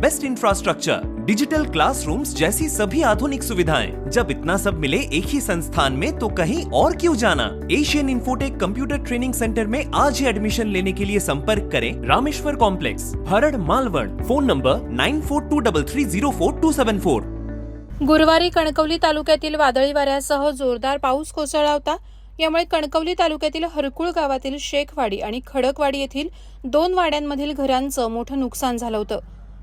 best infrastructure digital classrooms जैसी सभी आधुनिक सुविधाएं। जब इतना सब मिले एक ही संस्थान में तो कहीं और क्यों जाना? Asian Infotech computer training centre में आज ही एडमिशन लेने के लिए संपर्क करें Rameshwar complex Harad Malvan. Phone number nine four two double three zero four two seven four गुरुवारी कणकवली तालुक्यातील वादळी वाऱ्यासह जोरदार पाऊस कोसळला होता. यामुळे कणकवली तालुक्यातील हरकुळ गावातील शेखवाडी आणि खडकवाडी येथील दोन वाड्यांमधील घरांचं मोठं नुकसान झालं होतं.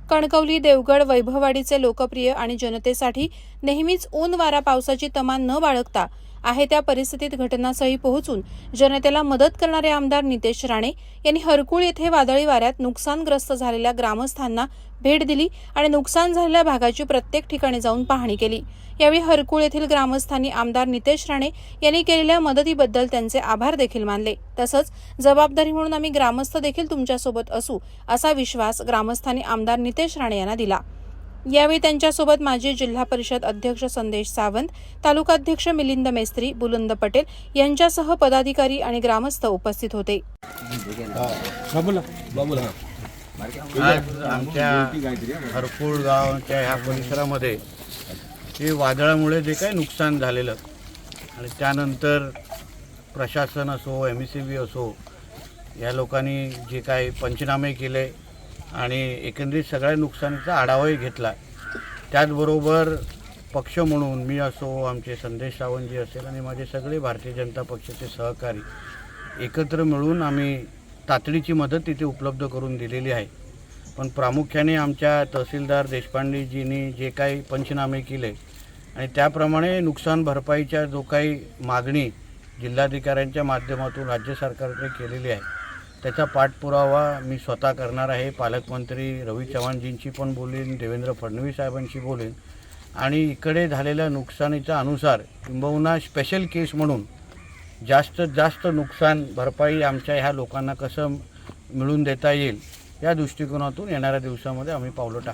कणकवली देवगड वैभववाडीचे लोकप्रिय आणि जनतेसाठी नेहमीच ऊन वारा पावसाची तमान न बाळगता आहे त्या परिस्थितीत घटनास्थळी पोहोचून जनतेला मदत करणारे आमदार नितेश राणे यांनी हरकुळ येथे वादळी वाऱ्यात नुकसानग्रस्त झालेल्या ग्रामस्थांना भेट दिली आणि नुकसान झालेल्या भागाची प्रत्येक ठिकाणी जाऊन पाहणी केली. यावेळी हरकुळ येथील ग्रामस्थांनी आमदार नितेश राणे यांनी केलेल्या मदतीबद्दल त्यांचे आभार देखील मानले. तसंच जबाबदारी म्हणून आम्ही ग्रामस्थ देखील तुमच्यासोबत असू असा विश्वास ग्रामस्थांनी आमदार नितेश राणे यांना दिला. यावेळी त्यांच्यासोबत माजी जिल्हा परिषद अध्यक्ष संदेश सावंत तालुकाध्यक्ष मिलिंद मेस्त्री बुलंद पटेल यांच्यासह पदाधिकारी आणि ग्रामस्थ उपस्थित होते. आज आमच्या हरकुळ गावाच्या ह्या परिसरामध्ये हे वादळामुळे जे काही नुकसान झालेलं आणि त्यानंतर प्रशासन असो एम सी बी असो या लोकांनी जे काही पंचनामे केले आणि एकंदरीत सगळ्या नुकसानीचा आढावाही घेतला. त्याचबरोबर पक्ष म्हणून मी असो आमचे संदेश सावंतजी असेल आणि माझे सगळे भारतीय जनता पक्षाचे सहकारी एकत्र मिळून आम्ही तातडीची मदत तिथे उपलब्ध करून दिलेली आहे. पण प्रामुख्याने आमच्या तहसीलदार देशपांडेजींनी जे काही पंचनामे केले आणि त्याप्रमाणे नुकसान भरपाईच्या जो काही मागणी जिल्हाधिकाऱ्यांच्या माध्यमातून राज्य सरकारकडे केलेली आहे त्याचा पाठपुरावा मी स्वतः करणार आहे. पालकमंत्री रवी चव्हाणजींशी पण बोलेन देवेंद्र फडणवीस साहेबांशी बोलेन. आणि इकडे झालेल्या नुकसानीच्या अनुसार किंबहुना स्पेशल केस म्हणून जास्तीत जास्त नुकसान भरपाई आमच्या ह्या लोकांना कसं मिळवून देता येईल या दृष्टिकोनातून येणाऱ्या दिवसामध्ये आम्ही पावलं टाकतो